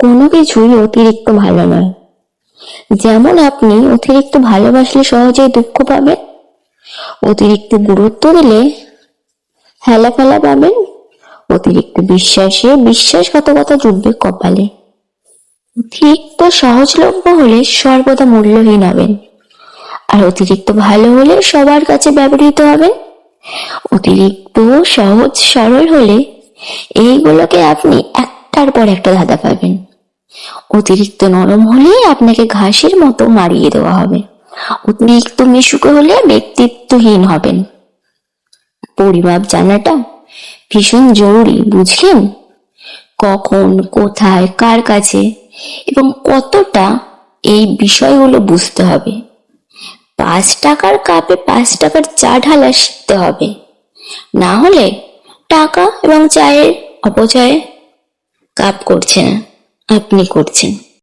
কোনো কিছুই অতিরিক্ত ভালো নয়। যেমন আপনি অতিরিক্ত ভালোবাসলে সহজেই দুঃখ পাবেন, অতিরিক্ত গুরুত্ব দিলে হেলা ফেলা পাবেন, অতিরিক্ত বিশ্বাসে বিশ্বাসঘাতকতা জুটবে কপালে। অতিরিক্ত সহজলভ্য হলে সর্বদা মূল্যহীন হবেন, আর অতিরিক্ত ভালো হলে সবার কাছে ব্যবহৃত হবেন। অতিরিক্ত সহজ সরল হলে এইগুলোকে আপনি একটার পর একটা ধাঁধা পাবেন। অতিরিক্ত নরম হলে আপনাকে ঘাসের মতো মারিয়ে দেওয়া হবে। অতিরিক্ত মিশুকে হলে ব্যক্তিত্বহীন হবেন। পরিমাপ জানাটা ভীষণ জরুরি, বুঝলেন? কখন, কোথায়, কার কাছে এবং কতটা এই বিষয়গুলো বুঝতে হবে। পাঁচ টাকার কাপে পাঁচ টাকার চা ঢালা শিখতে হবে। না হলে টাকা এবং চায়ের অপচয়ে কাপ করছে না। আপনি করছেন।